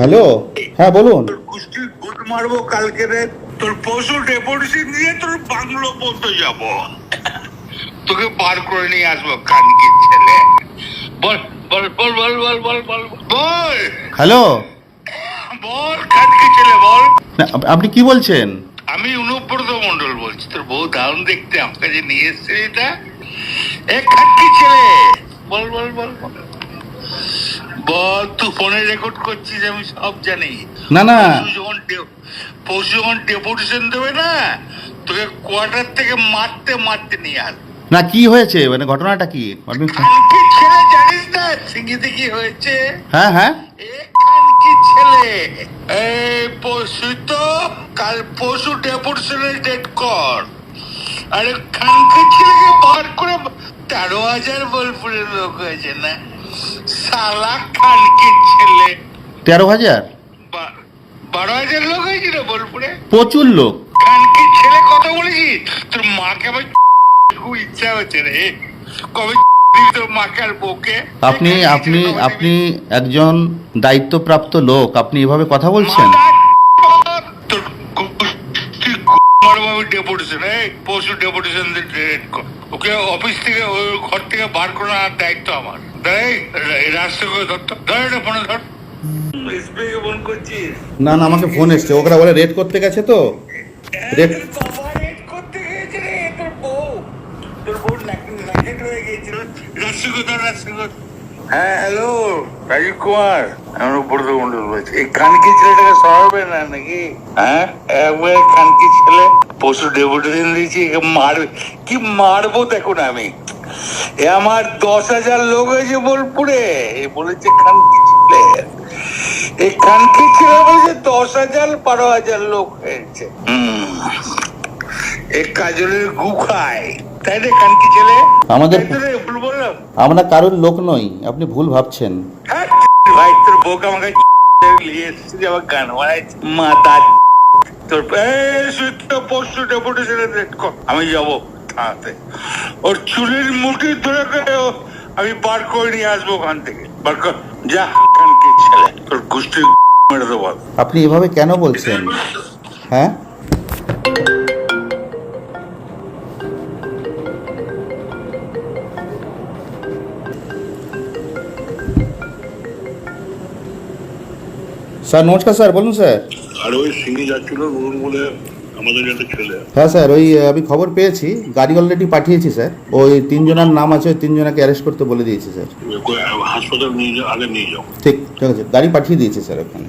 Hello? হ্যাঁ বলুন। মারবো কালকে রে। তোর পশু ডেপুটেশন দিয়ে তোর বাংলো পর্যন্ত যাব। তোকে বার করে নিয়ে আসব কানকির ছেলে। বল বল বল বল বল বল বল বল। হ্যালো? বল কানকি ছেলে বল। আপনি কি বলছেন? আমি অনুব্রত মন্ডল বলছি। তোর বউ দারুণ দেখতে আমাকে যে নিয়ে এসছে এটা। এ খাটকি ছেলে। বল বল বল বল। বল তুই ফোনে রেকর্ড করছিস আমি সব জানি। না না। যখন পরশু যখন ডেপুটেশন দেবে না তোকে কোয়ার্টার থেকে মারতে মারতে নিয়ে আস। না কি হয়েছে? মানে ঘটনাটা কি? আপনি ছেলে জানিস না? সিঙ্গিতে কি হয়েছে? হ্যাঁ হ্যাঁ। খানকি ছেলে। এই পরশু তো কাল পরশু ডেপুটেশনের ডেট কর। আরে খানকি ছেলেকে বার করে তেরো হাজার বোলপুরের লোক হয়েছে না। সালা খানকির ছেলে। তেরো হাজার? বারো হাজার লোক হয়েছিল বোলপুরে? প্রচুর লোক। খানকির ছেলে কথা বলেছিস? তোর মাকে আমার খুব ইচ্ছা হচ্ছে রে। কবে আপনি আপনি আপনি একজন দায়িত্বপ্রাপ্ত লোক। আপনি এভাবে কথা বলছেন? আমি ডেপুটেশন এই পরশু ডেপুটেশন ডেট কর ওকে অফিস থেকে ওই ঘর থেকে বার করে আনার দায়িত্ব আমার। এই রাস্তা করে ধর। এটা ফোনে ধর। ফোন করছিস না না আমাকে ফোন এসছে। ওরা বলে রেড করতে গেছে তো। রেড তোর বাবা রেড করতে গিয়েছে রে তোর বউ তোর বউ নাকেট হয়ে গিয়েছিল। রাস্তা ধর ধর। হ্যাঁ হ্যালো রাজীব কুমার। আমি উপরত মন্ডল বলছি এই কানকি ছেলেটাকে সরাবে না নাকি? হ্যাঁ? একবার কানকি ছেলে পশু ডেপুটেশন দিয়েছি, একে মারবে। কি মারবো দেখুন আমি। এ আমার দশ হাজার লোক হয়েছে বোলপুরে। এ বলেছে খানকি ছেলে। এই খানকি ছেলে বলেছে দশ হাজার, বারো হাজার লোক হয়েছে। হুম। এই কাজলের গু খায়। তাই রে কানকি ছেলে? আমাদের- ভুল বললাম। আমরা কারোর লোক নই আপনি ভুল ভাবছেন। হ্যাঁ, ভাই তোর বউকে আমাকে নিয়ে এসেছি আমার গান বানাইছে মাতা তোর পরশু ডেপুটেশনে আমি যাব থানাতে। ওর চুলের মুঠি ধরে আমি বার করে নিয়ে আসব ওখান থেকে। বার কর যা ছেলে তোর গোষ্ঠীর মেরে দেবো। আপনি এভাবে কেন বলছেন? হ্যাঁ? স্যার নমস্কার স্যার বলুন স্যার। আর ওই সিঙ্গি যাচ্ছিল বলুন বলে আমাদের একটা ছেলে হ্যাঁ স্যার ওই আমি খবর পেয়েছি গাড়ি অলরেডি পাঠিয়েছি স্যার। ওই তিনজনের নাম আছে ওই তিনজনকে অ্যারেস্ট করতে বলে দিয়েছি স্যার। হাসপাতাল নিয়ে যাও আগে নিয়ে যাও। ঠিক ঠিক আছে গাড়ি পাঠিয়ে দিয়েছি স্যার ওখানে।